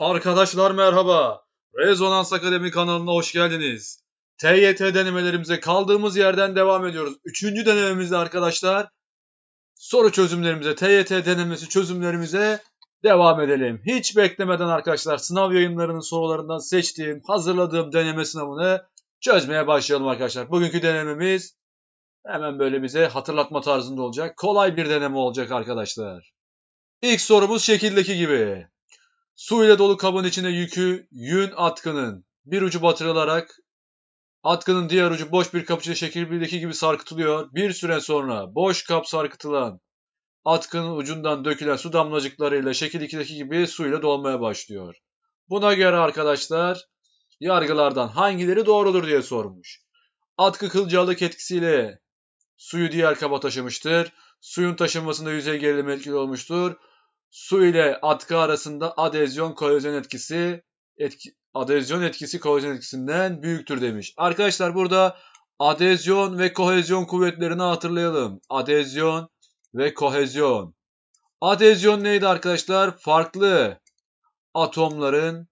Arkadaşlar merhaba. Rezonans Akademi kanalına hoş geldiniz. TYT denemelerimize kaldığımız yerden devam ediyoruz. Üçüncü denememizde arkadaşlar soru çözümlerimize, TYT denemesi çözümlerimize devam edelim. Hiç beklemeden arkadaşlar sınav yayınlarının sorularından seçtiğim, hazırladığım deneme sınavını çözmeye başlayalım arkadaşlar. Bugünkü denememiz hemen böyle bize hatırlatma tarzında olacak. Kolay bir deneme olacak arkadaşlar. İlk sorumuz şekildeki gibi. Su ile dolu kabın içine yükü yün atkının bir ucu batırılarak atkının diğer ucu boş bir kap içinde şekil 1'deki gibi sarkıtılıyor. Bir süre sonra boş kap sarkıtılan atkının ucundan dökülen su damlacıklarıyla şekil 2'deki gibi su ile dolmaya başlıyor. Buna göre arkadaşlar yargılardan hangileri doğrudur diye sormuş. Atkı kılcalık etkisiyle suyu diğer kaba taşımıştır. Suyun taşınmasında yüzey gerilimi etkili olmuştur su ile atkı arasında adezyon kohezyon etkisi etki, adezyon etkisi kohezyon etkisinden büyüktür demiş. Arkadaşlar burada adezyon ve kohezyon kuvvetlerini hatırlayalım. Adezyon ve kohezyon. Adezyon neydi arkadaşlar? Farklı atomların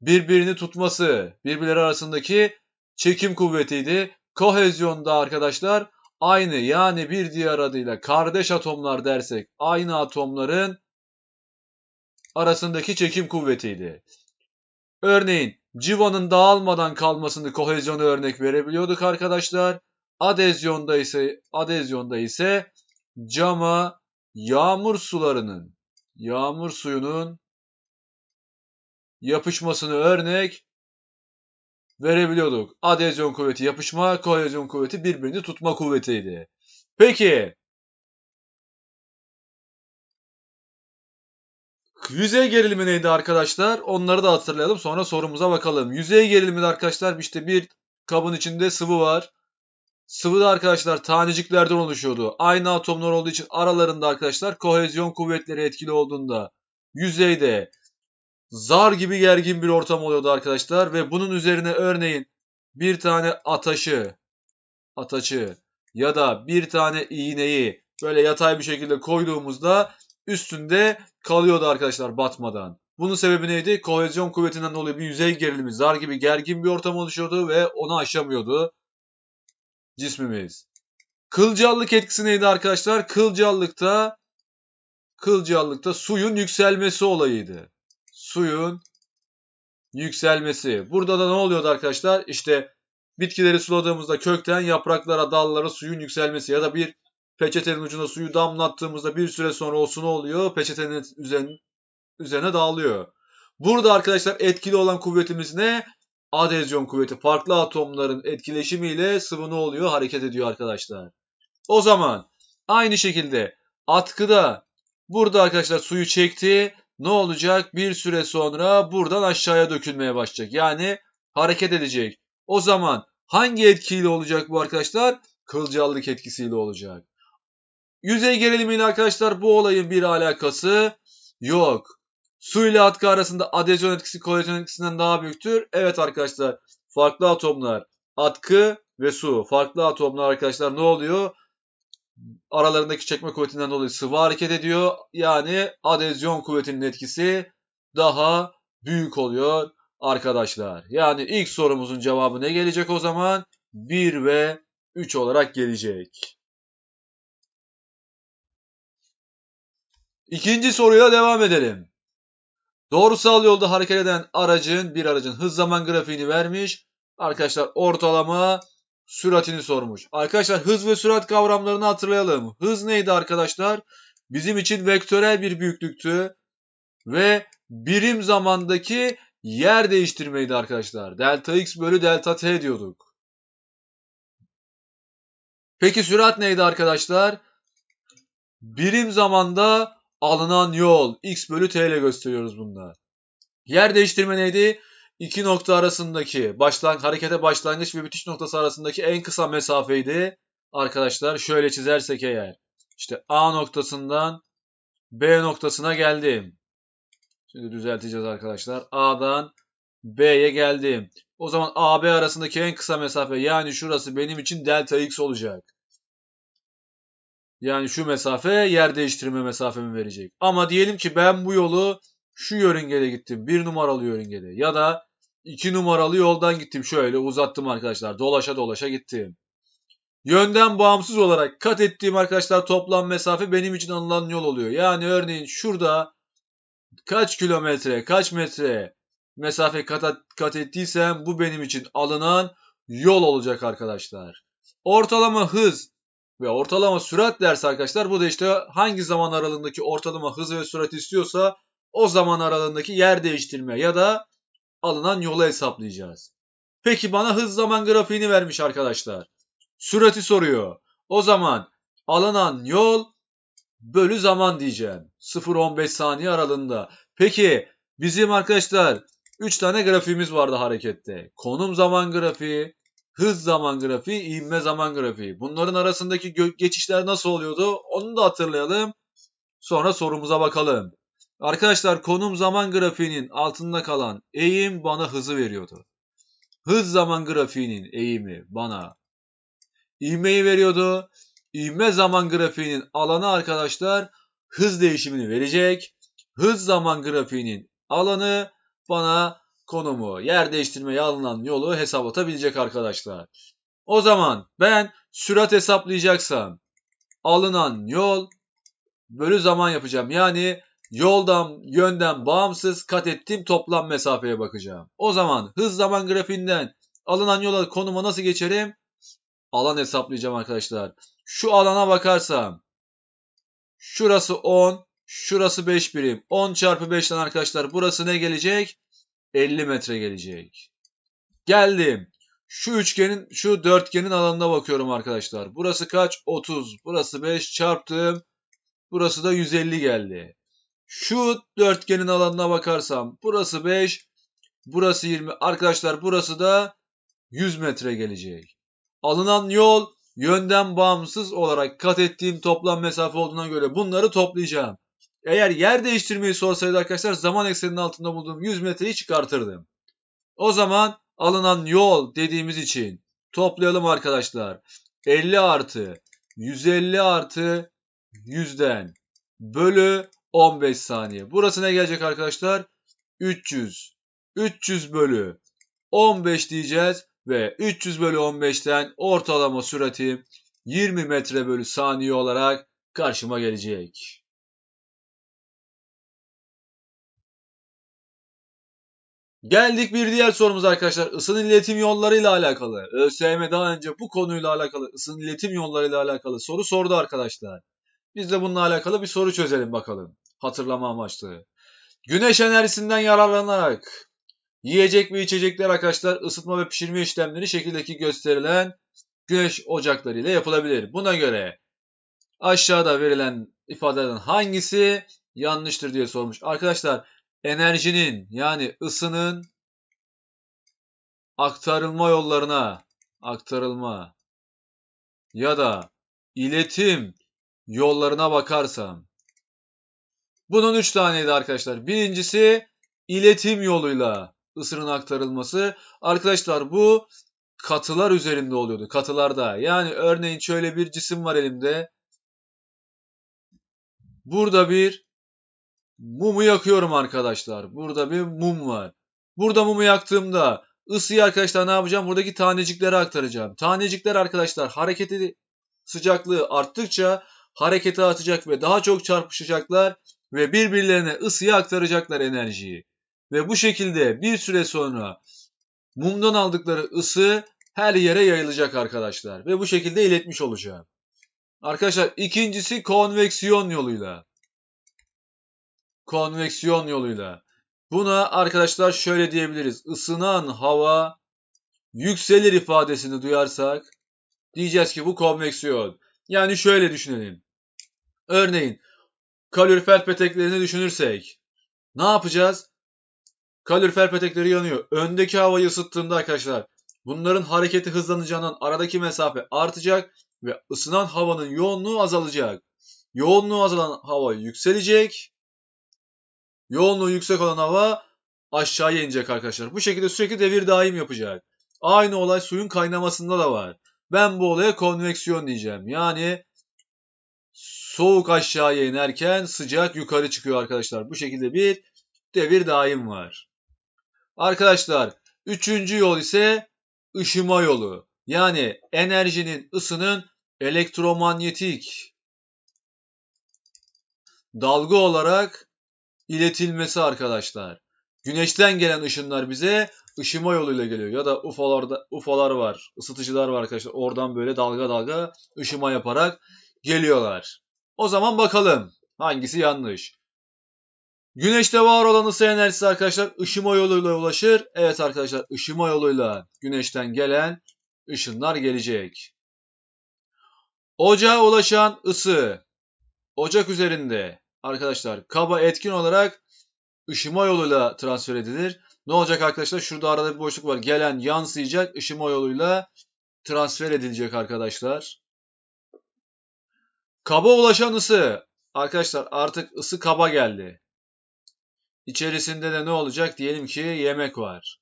birbirini tutması, birbirleri arasındaki çekim kuvvetiydi. Kohezyonda arkadaşlar aynı yani bir diğer adıyla kardeş atomlar dersek aynı atomların arasındaki çekim kuvvetiydi. Örneğin civanın dağılmadan kalmasını kohezyona örnek verebiliyorduk arkadaşlar. Adezyonda ise adezyonda ise cama yağmur sularının yağmur suyunun yapışmasını örnek verebiliyorduk. Adezyon kuvveti yapışma, kohezyon kuvveti birbirini tutma kuvvetiydi. Peki Yüzey gerilimi neydi arkadaşlar? Onları da hatırlayalım. Sonra sorumuza bakalım. Yüzey gerilimi de arkadaşlar işte bir kabın içinde sıvı var. Sıvı da arkadaşlar taneciklerden oluşuyordu. Aynı atomlar olduğu için aralarında arkadaşlar kohezyon kuvvetleri etkili olduğunda yüzeyde zar gibi gergin bir ortam oluyordu arkadaşlar. Ve bunun üzerine örneğin bir tane ataşı, ataçı ya da bir tane iğneyi böyle yatay bir şekilde koyduğumuzda üstünde kalıyordu arkadaşlar batmadan. Bunun sebebi neydi? Kohezyon kuvvetinden dolayı bir yüzey gerilimi, zar gibi gergin bir ortam oluşuyordu ve onu aşamıyordu cismimiz. Kılcallık etkisi neydi arkadaşlar? Kılcallıkta kılcallıkta suyun yükselmesi olayıydı. Suyun yükselmesi. Burada da ne oluyordu arkadaşlar? İşte bitkileri suladığımızda kökten yapraklara, dallara suyun yükselmesi ya da bir peçetenin ucuna suyu damlattığımızda bir süre sonra o su ne oluyor? Peçetenin üzerine, üzerine dağılıyor. Burada arkadaşlar etkili olan kuvvetimiz ne? Adezyon kuvveti. Farklı atomların etkileşimiyle sıvı ne oluyor? Hareket ediyor arkadaşlar. O zaman aynı şekilde atkıda burada arkadaşlar suyu çekti. Ne olacak? Bir süre sonra buradan aşağıya dökülmeye başlayacak. Yani hareket edecek. O zaman hangi etkiyle olacak bu arkadaşlar? Kılcallık etkisiyle olacak. Yüzey gerilimiyle arkadaşlar bu olayın bir alakası yok. Su ile atkı arasında adezyon etkisi kohezyon etkisinden daha büyüktür. Evet arkadaşlar farklı atomlar atkı ve su. Farklı atomlar arkadaşlar ne oluyor? Aralarındaki çekme kuvvetinden dolayı sıvı hareket ediyor. Yani adezyon kuvvetinin etkisi daha büyük oluyor arkadaşlar. Yani ilk sorumuzun cevabı ne gelecek o zaman? 1 ve 3 olarak gelecek. İkinci soruyla devam edelim. Doğrusal yolda hareket eden aracın, bir aracın hız zaman grafiğini vermiş. Arkadaşlar ortalama süratini sormuş. Arkadaşlar hız ve sürat kavramlarını hatırlayalım. Hız neydi arkadaşlar? Bizim için vektörel bir büyüklüktü. Ve birim zamandaki yer değiştirmeydi arkadaşlar. Delta x bölü delta t diyorduk. Peki sürat neydi arkadaşlar? Birim zamanda alınan yol x bölü t ile gösteriyoruz bunda. Yer değiştirme neydi? İki nokta arasındaki başlang harekete başlangıç ve bitiş noktası arasındaki en kısa mesafeydi. Arkadaşlar şöyle çizersek eğer. İşte A noktasından B noktasına geldim. Şimdi düzelteceğiz arkadaşlar. A'dan B'ye geldim. O zaman AB arasındaki en kısa mesafe yani şurası benim için delta x olacak. Yani şu mesafe yer değiştirme mesafemi verecek. Ama diyelim ki ben bu yolu Şu yörüngede gittim. Bir numaralı yörüngede. Ya da iki numaralı yoldan gittim. Şöyle uzattım arkadaşlar. Dolaşa dolaşa gittim. Yönden bağımsız olarak kat ettiğim arkadaşlar toplam mesafe benim için alınan yol oluyor. Yani örneğin şurada kaç kilometre, kaç metre mesafe kat, kat ettiysem bu benim için alınan yol olacak arkadaşlar. Ortalama hız ve ortalama sürat dersi arkadaşlar bu da işte hangi zaman aralığındaki ortalama hız ve sürat istiyorsa o zaman aralığındaki yer değiştirme ya da alınan yolu hesaplayacağız. Peki bana hız zaman grafiğini vermiş arkadaşlar. Sürati soruyor. O zaman alınan yol bölü zaman diyeceğim. 0-15 saniye aralığında. Peki bizim arkadaşlar 3 tane grafiğimiz vardı harekette. Konum zaman grafiği, hız zaman grafiği, ivme zaman grafiği. Bunların arasındaki geçişler nasıl oluyordu? Onu da hatırlayalım. Sonra sorumuza bakalım. Arkadaşlar konum zaman grafiğinin altında kalan eğim bana hızı veriyordu. Hız zaman grafiğinin eğimi bana ivmeyi veriyordu. İvme zaman grafiğinin alanı arkadaşlar hız değişimini verecek. Hız zaman grafiğinin alanı bana konumu, yer değiştirmeye alınan yolu hesaplatabilecek arkadaşlar. O zaman ben sürat hesaplayacaksam alınan yol bölü zaman yapacağım. Yani yoldan, yönden bağımsız kat ettiğim toplam mesafeye bakacağım. O zaman hız zaman grafiğinden alınan yola konuma nasıl geçerim? Alan hesaplayacağım arkadaşlar. Şu alana bakarsam şurası 10, şurası 5 birim. 10 çarpı 5'ten arkadaşlar burası ne gelecek? 50 metre gelecek. Geldim. Şu üçgenin, şu dörtgenin alanına bakıyorum arkadaşlar. Burası kaç? 30. Burası 5 çarptım. Burası da 150 geldi. Şu dörtgenin alanına bakarsam burası 5, burası 20. Arkadaşlar burası da 100 metre gelecek. Alınan yol yönden bağımsız olarak kat ettiğim toplam mesafe olduğuna göre bunları toplayacağım. Eğer yer değiştirmeyi sorsaydı arkadaşlar zaman ekseninin altında bulduğum 100 metreyi çıkartırdım. O zaman alınan yol dediğimiz için toplayalım arkadaşlar. 50 artı 150 artı 100'den bölü 15 saniye. Burası ne gelecek arkadaşlar? 300. 300 bölü 15 diyeceğiz ve 300 bölü 15'ten ortalama süratim 20 metre bölü saniye olarak karşıma gelecek. Geldik bir diğer sorumuz arkadaşlar. Isının iletim yolları ile alakalı. ÖSYM daha önce bu konuyla alakalı ısının iletim yolları ile alakalı soru sordu arkadaşlar. Biz de bununla alakalı bir soru çözelim bakalım. Hatırlama amaçlı. Güneş enerjisinden yararlanarak yiyecek ve içecekler arkadaşlar ısıtma ve pişirme işlemleri şekildeki gösterilen güneş ocakları ile yapılabilir. Buna göre aşağıda verilen ifadeden hangisi yanlıştır diye sormuş. Arkadaşlar enerjinin yani ısının aktarılma yollarına aktarılma ya da iletim yollarına bakarsam bunun üç taneydi arkadaşlar. Birincisi iletim yoluyla ısının aktarılması. Arkadaşlar bu katılar üzerinde oluyordu. Katılarda. Yani örneğin şöyle bir cisim var elimde. Burada bir mumu yakıyorum arkadaşlar. Burada bir mum var. Burada mumu yaktığımda ısıyı arkadaşlar ne yapacağım? Buradaki taneciklere aktaracağım. Tanecikler arkadaşlar hareketi sıcaklığı arttıkça harekete atacak ve daha çok çarpışacaklar ve birbirlerine ısıyı aktaracaklar enerjiyi. Ve bu şekilde bir süre sonra mumdan aldıkları ısı her yere yayılacak arkadaşlar. Ve bu şekilde iletmiş olacağım. Arkadaşlar ikincisi konveksiyon yoluyla. Konveksiyon yoluyla. Buna arkadaşlar şöyle diyebiliriz. Isınan hava yükselir ifadesini duyarsak diyeceğiz ki bu konveksiyon. Yani şöyle düşünelim. Örneğin kalorifer peteklerini düşünürsek ne yapacağız? Kalorifer petekleri yanıyor. Öndeki havayı ısıttığında arkadaşlar bunların hareketi hızlanacağından aradaki mesafe artacak ve ısınan havanın yoğunluğu azalacak. Yoğunluğu azalan hava yükselecek. Yoğunluğu yüksek olan hava aşağıya inecek arkadaşlar. Bu şekilde sürekli devir daim yapacak. Aynı olay suyun kaynamasında da var. Ben bu olaya konveksiyon diyeceğim. Yani soğuk aşağıya inerken sıcak yukarı çıkıyor arkadaşlar. Bu şekilde bir devir daim var. Arkadaşlar üçüncü yol ise ışıma yolu. Yani enerjinin ısının elektromanyetik dalga olarak iletilmesi arkadaşlar. Güneşten gelen ışınlar bize ışıma yoluyla geliyor. Ya da UFO'larda UFO'lar var, ısıtıcılar var arkadaşlar. Oradan böyle dalga dalga ışıma yaparak geliyorlar. O zaman bakalım hangisi yanlış. Güneşte var olan ısı enerjisi arkadaşlar ışıma yoluyla ulaşır. Evet arkadaşlar ışıma yoluyla güneşten gelen ışınlar gelecek. Ocağa ulaşan ısı ocak üzerinde arkadaşlar kaba etkin olarak ışıma yoluyla transfer edilir. Ne olacak arkadaşlar? Şurada arada bir boşluk var. Gelen yansıyacak ışıma yoluyla transfer edilecek arkadaşlar. Kaba ulaşan ısı. Arkadaşlar artık ısı kaba geldi. İçerisinde de ne olacak? Diyelim ki yemek var.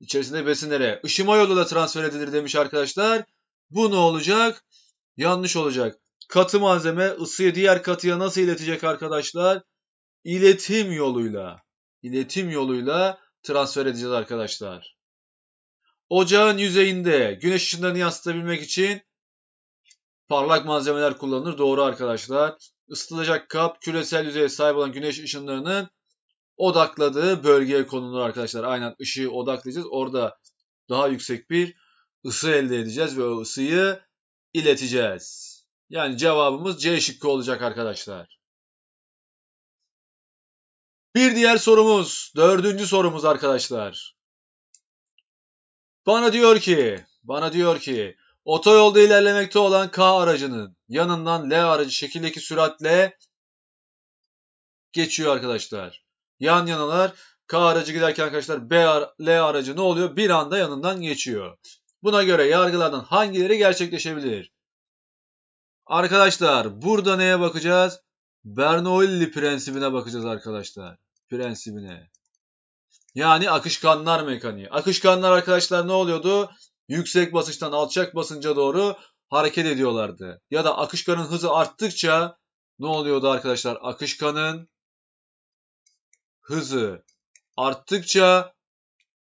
İçerisinde besinlere ışıma yoluyla transfer edilir demiş arkadaşlar. Bu ne olacak? Yanlış olacak. Katı malzeme ısıyı diğer katıya nasıl iletecek arkadaşlar? İletim yoluyla. İletim yoluyla transfer edeceğiz arkadaşlar. Ocağın yüzeyinde güneş ışınlarını yansıtabilmek için parlak malzemeler kullanılır. Doğru arkadaşlar. Isıtılacak kap küresel yüzeye sahip olan güneş ışınlarının odakladığı bölgeye konulur arkadaşlar. Aynen ışığı odaklayacağız. Orada daha yüksek bir ısı elde edeceğiz ve o ısıyı ileteceğiz. Yani cevabımız C şıkkı olacak arkadaşlar. Bir diğer sorumuz, dördüncü sorumuz arkadaşlar. Bana diyor ki, bana diyor ki, otoyolda ilerlemekte olan K aracının yanından L aracı şekildeki süratle geçiyor arkadaşlar. Yan yanalar K aracı giderken arkadaşlar B L aracı ne oluyor? Bir anda yanından geçiyor. Buna göre yargılardan hangileri gerçekleşebilir? Arkadaşlar burada neye bakacağız? Bernoulli prensibine bakacağız arkadaşlar. Prensibine. Yani akışkanlar mekaniği. Akışkanlar arkadaşlar ne oluyordu? Yüksek basınçtan alçak basınca doğru hareket ediyorlardı. Ya da akışkanın hızı arttıkça ne oluyordu arkadaşlar? Akışkanın hızı arttıkça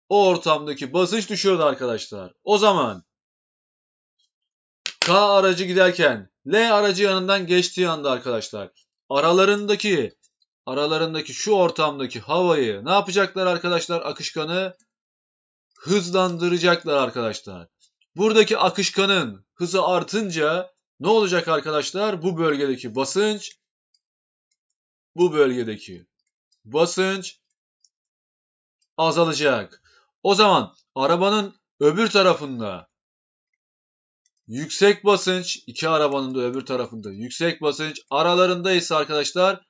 o ortamdaki basınç düşüyordu arkadaşlar. O zaman K aracı giderken L aracı yanından geçtiği anda arkadaşlar aralarındaki aralarındaki şu ortamdaki havayı ne yapacaklar arkadaşlar akışkanı hızlandıracaklar arkadaşlar. Buradaki akışkanın hızı artınca ne olacak arkadaşlar? Bu bölgedeki basınç bu bölgedeki basınç azalacak. O zaman arabanın öbür tarafında yüksek basınç iki arabanın da öbür tarafında yüksek basınç aralarında ise arkadaşlar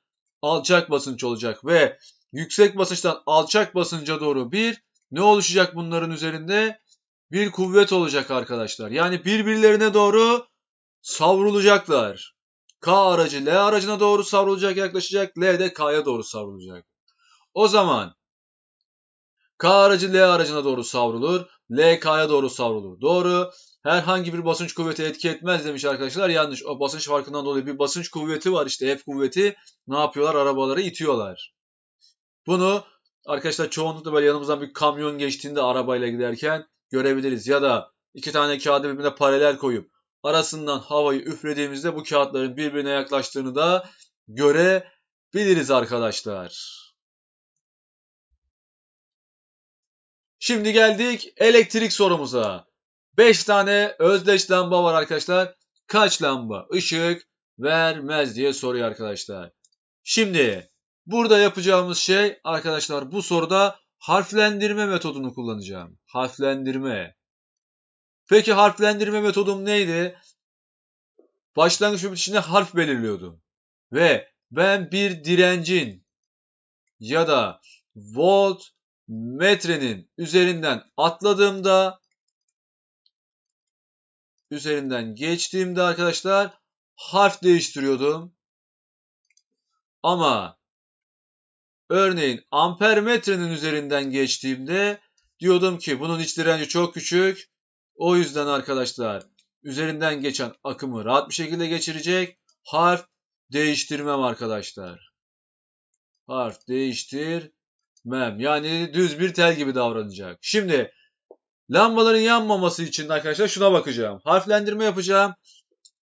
alçak basınç olacak ve yüksek basınçtan alçak basınca doğru bir ne oluşacak bunların üzerinde? Bir kuvvet olacak arkadaşlar. Yani birbirlerine doğru savrulacaklar. K aracı L aracına doğru savrulacak, yaklaşacak. L de K'ya doğru savrulacak. O zaman K aracı L aracına doğru savrulur. L K'ya doğru savrulur. Doğru. Herhangi bir basınç kuvveti etki etmez demiş arkadaşlar. Yanlış. O basınç farkından dolayı bir basınç kuvveti var. İşte F kuvveti ne yapıyorlar? Arabaları itiyorlar. Bunu arkadaşlar çoğunlukla böyle yanımızdan bir kamyon geçtiğinde arabayla giderken görebiliriz. Ya da iki tane kağıdı birbirine paralel koyup arasından havayı üflediğimizde bu kağıtların birbirine yaklaştığını da görebiliriz arkadaşlar. Şimdi geldik elektrik sorumuza. 5 tane özdeş lamba var arkadaşlar. Kaç lamba ışık vermez diye soruyor arkadaşlar. Şimdi burada yapacağımız şey arkadaşlar bu soruda harflendirme metodunu kullanacağım. Harflendirme. Peki harflendirme metodum neydi? Başlangıç ve bitişine harf belirliyordum. Ve ben bir direncin ya da volt metrenin üzerinden atladığımda üzerinden geçtiğimde arkadaşlar harf değiştiriyordum. Ama örneğin amper metrenin üzerinden geçtiğimde diyordum ki bunun iç direnci çok küçük. O yüzden arkadaşlar üzerinden geçen akımı rahat bir şekilde geçirecek. Harf değiştirmem arkadaşlar. harf değiştirmem. Yani düz bir tel gibi davranacak. Şimdi lambaların yanmaması için arkadaşlar şuna bakacağım. Harflendirme yapacağım.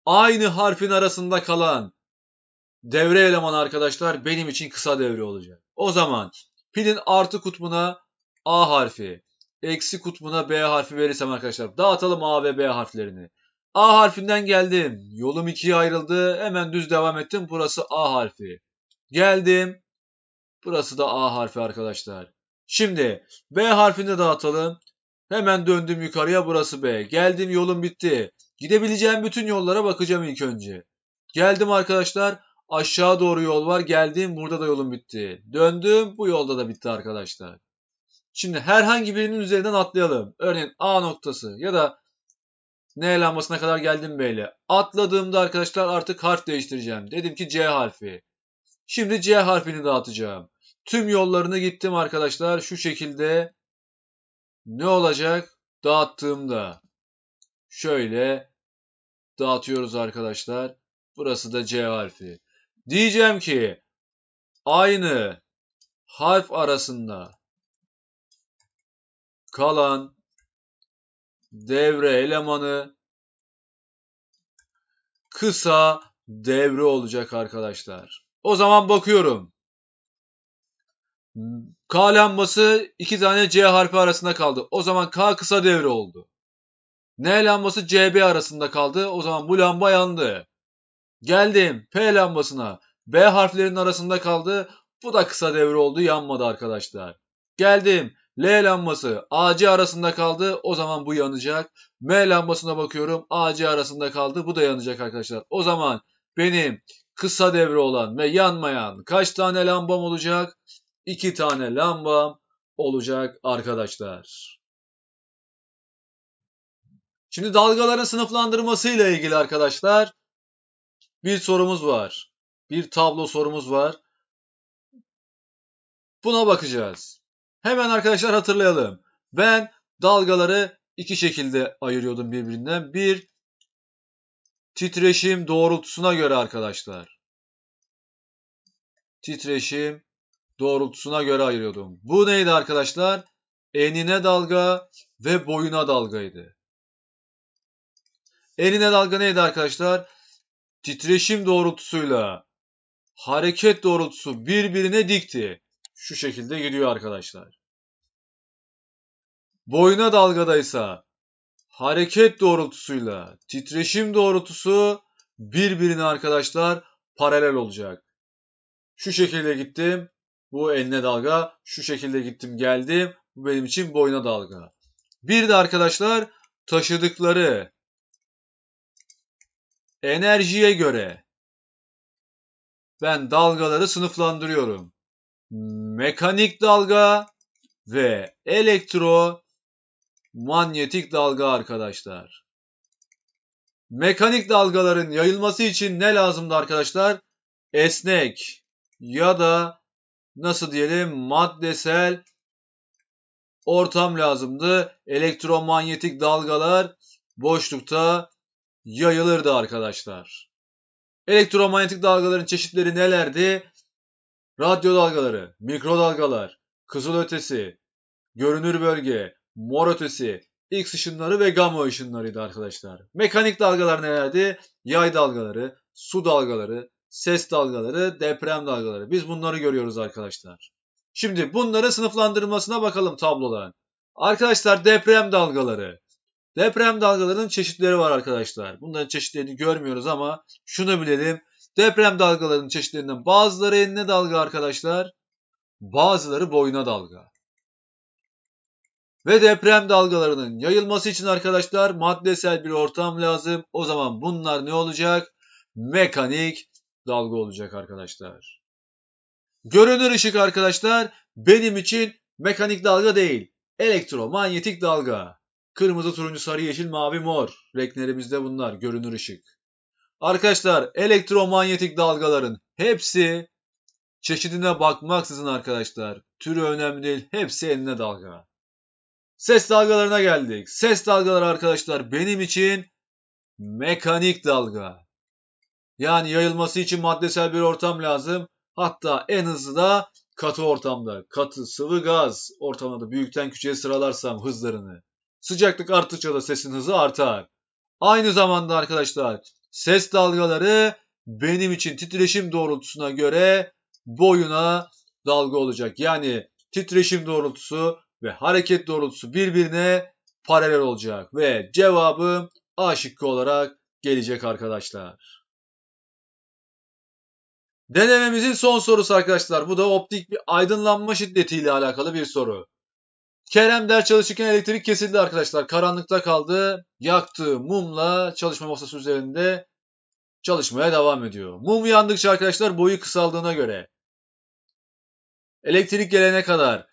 Aynı harfin arasında kalan devre elemanı arkadaşlar benim için kısa devre olacak. O zaman pilin artı kutbuna A harfi, eksi kutbuna B harfi verirsem arkadaşlar dağıtalım A ve B harflerini. A harfinden geldim. Yolum ikiye ayrıldı. Hemen düz devam ettim. Burası A harfi. Geldim. Burası da A harfi arkadaşlar. Şimdi B harfini dağıtalım. Hemen döndüm yukarıya. Burası B. Geldim yolum bitti. Gidebileceğim bütün yollara bakacağım ilk önce. Geldim arkadaşlar. Aşağı doğru yol var. Geldim. Burada da yolum bitti. Döndüm. Bu yolda da bitti arkadaşlar. Şimdi herhangi birinin üzerinden atlayalım. Örneğin A noktası ya da N lambasına kadar geldim böyle. Atladığımda arkadaşlar artık harf değiştireceğim. Dedim ki C harfi. Şimdi C harfini dağıtacağım. Tüm yollarını gittim arkadaşlar. Şu şekilde ne olacak? Dağıttığımda şöyle dağıtıyoruz arkadaşlar. Burası da C harfi. Diyeceğim ki aynı harf arasında kalan devre elemanı kısa devre olacak arkadaşlar. O zaman bakıyorum. K lambası iki tane C harfi arasında kaldı. O zaman K kısa devre oldu. N lambası CB arasında kaldı. O zaman bu lamba yandı. Geldim P lambasına. B harflerinin arasında kaldı. Bu da kısa devre oldu. Yanmadı arkadaşlar. Geldim L lambası AC arasında kaldı. O zaman bu yanacak. M lambasına bakıyorum. AC arasında kaldı. Bu da yanacak arkadaşlar. O zaman benim kısa devre olan ve yanmayan kaç tane lambam olacak? 2 tane lambam olacak arkadaşlar. Şimdi dalgaların sınıflandırması ile ilgili arkadaşlar bir sorumuz var. Bir tablo sorumuz var. Buna bakacağız. Hemen arkadaşlar hatırlayalım. Ben dalgaları iki şekilde ayırıyordum birbirinden. Bir titreşim doğrultusuna göre arkadaşlar. Titreşim doğrultusuna göre ayırıyordum. Bu neydi arkadaşlar? Enine dalga ve boyuna dalgaydı. Enine dalga neydi arkadaşlar? Titreşim doğrultusuyla hareket doğrultusu birbirine dikti. Şu şekilde gidiyor arkadaşlar. Boyuna dalgadaysa hareket doğrultusuyla titreşim doğrultusu birbirine arkadaşlar paralel olacak. Şu şekilde gittim. Bu eline dalga. Şu şekilde gittim geldim. Bu benim için boyuna dalga. Bir de arkadaşlar taşıdıkları enerjiye göre ben dalgaları sınıflandırıyorum. Mekanik dalga ve elektro manyetik dalga arkadaşlar. Mekanik dalgaların yayılması için ne lazımdı arkadaşlar? Esnek ya da nasıl diyelim maddesel ortam lazımdı. Elektromanyetik dalgalar boşlukta yayılırdı arkadaşlar. Elektromanyetik dalgaların çeşitleri nelerdi? Radyo dalgaları, mikrodalgalar, kızıl ötesi, görünür bölge, mor ötesi, X ışınları ve gamma ışınlarıydı arkadaşlar. Mekanik dalgalar nelerdi? Yay dalgaları, su dalgaları, ses dalgaları, deprem dalgaları. Biz bunları görüyoruz arkadaşlar. Şimdi bunların sınıflandırılmasına bakalım tablodan. Arkadaşlar deprem dalgaları. Deprem dalgalarının çeşitleri var arkadaşlar. Bunların çeşitlerini görmüyoruz ama şunu bilelim. Deprem dalgalarının çeşitlerinden bazıları enine dalga arkadaşlar. Bazıları boyuna dalga. Ve deprem dalgalarının yayılması için arkadaşlar maddesel bir ortam lazım. O zaman bunlar ne olacak? Mekanik dalga olacak arkadaşlar. Görünür ışık arkadaşlar benim için mekanik dalga değil. Elektromanyetik dalga. Kırmızı, turuncu, sarı, yeşil, mavi, mor. Renklerimizde bunlar. Görünür ışık. Arkadaşlar elektromanyetik dalgaların hepsi çeşidine bakmaksızın arkadaşlar. Türü önemli değil. Hepsi eline dalga. Ses dalgalarına geldik. Ses dalgaları arkadaşlar benim için mekanik dalga. Yani yayılması için maddesel bir ortam lazım. Hatta en hızlı da katı ortamda, katı sıvı gaz ortamında büyükten küçüğe sıralarsam hızlarını. Sıcaklık arttıkça da sesin hızı artar. Aynı zamanda arkadaşlar ses dalgaları benim için titreşim doğrultusuna göre boyuna dalga olacak. Yani titreşim doğrultusu ve hareket doğrultusu birbirine paralel olacak ve cevabım A şıkkı olarak gelecek arkadaşlar. Denememizin son sorusu arkadaşlar. Bu da optik bir aydınlanma şiddetiyle alakalı bir soru. Kerem ders çalışırken elektrik kesildi arkadaşlar. Karanlıkta kaldı. Yaktığı mumla çalışma masası üzerinde çalışmaya devam ediyor. Mum yandıkça arkadaşlar boyu kısaldığına göre elektrik gelene kadar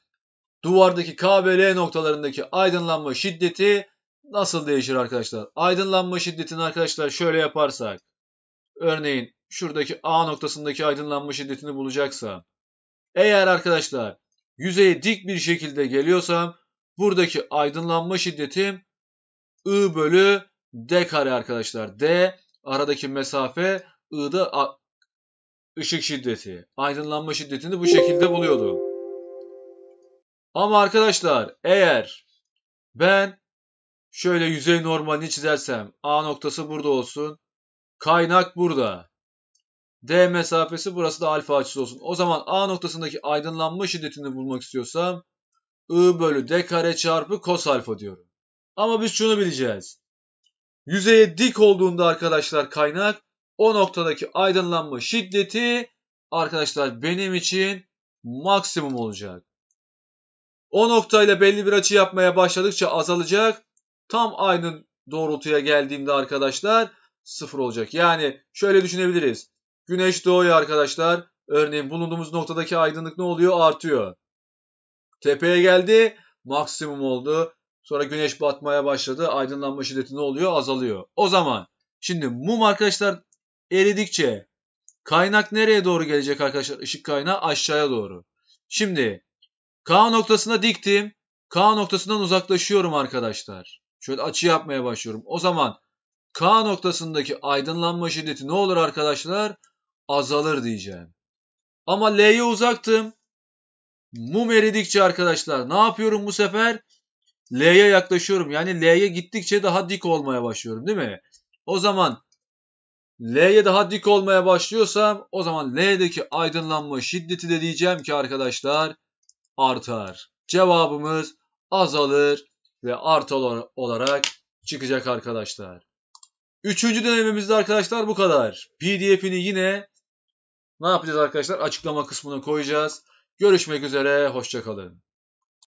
duvardaki K ve L noktalarındaki aydınlanma şiddeti nasıl değişir arkadaşlar? Aydınlanma şiddetini arkadaşlar şöyle yaparsak örneğin şuradaki A noktasındaki aydınlanma şiddetini bulacaksam eğer arkadaşlar yüzeye dik bir şekilde geliyorsam buradaki aydınlanma şiddetim I bölü D kare arkadaşlar. D aradaki mesafe I'da ışık şiddeti. Aydınlanma şiddetini bu şekilde buluyordum. Ama arkadaşlar eğer ben şöyle yüzey normalini çizersem A noktası burada olsun. Kaynak burada. D mesafesi burası da alfa açısı olsun. O zaman A noktasındaki aydınlanma şiddetini bulmak istiyorsam I bölü D kare çarpı cos alfa diyorum. Ama biz şunu bileceğiz. Yüzeye dik olduğunda arkadaşlar kaynak o noktadaki aydınlanma şiddeti arkadaşlar benim için maksimum olacak. O noktayla belli bir açı yapmaya başladıkça azalacak. Tam aynı doğrultuya geldiğimde arkadaşlar sıfır olacak. Yani şöyle düşünebiliriz. Güneş doğuyor arkadaşlar. Örneğin bulunduğumuz noktadaki aydınlık ne oluyor? Artıyor. Tepeye geldi. Maksimum oldu. Sonra güneş batmaya başladı. Aydınlanma şiddeti ne oluyor? Azalıyor. O zaman şimdi mum arkadaşlar eridikçe kaynak nereye doğru gelecek arkadaşlar? Işık kaynağı aşağıya doğru. Şimdi K noktasına diktim. K noktasından uzaklaşıyorum arkadaşlar. Şöyle açı yapmaya başlıyorum. O zaman K noktasındaki aydınlanma şiddeti ne olur arkadaşlar? Azalır diyeceğim. Ama L'ye uzaktım. Mum eridikçe arkadaşlar ne yapıyorum bu sefer? L'ye yaklaşıyorum. Yani L'ye gittikçe daha dik olmaya başlıyorum değil mi? O zaman L'ye daha dik olmaya başlıyorsam o zaman L'deki aydınlanma şiddeti de diyeceğim ki arkadaşlar artar. Cevabımız azalır ve artı olarak çıkacak arkadaşlar. Üçüncü denememizde arkadaşlar bu kadar. PDF'ini yine ne yapacağız arkadaşlar? Açıklama kısmına koyacağız. Görüşmek üzere, hoşçakalın.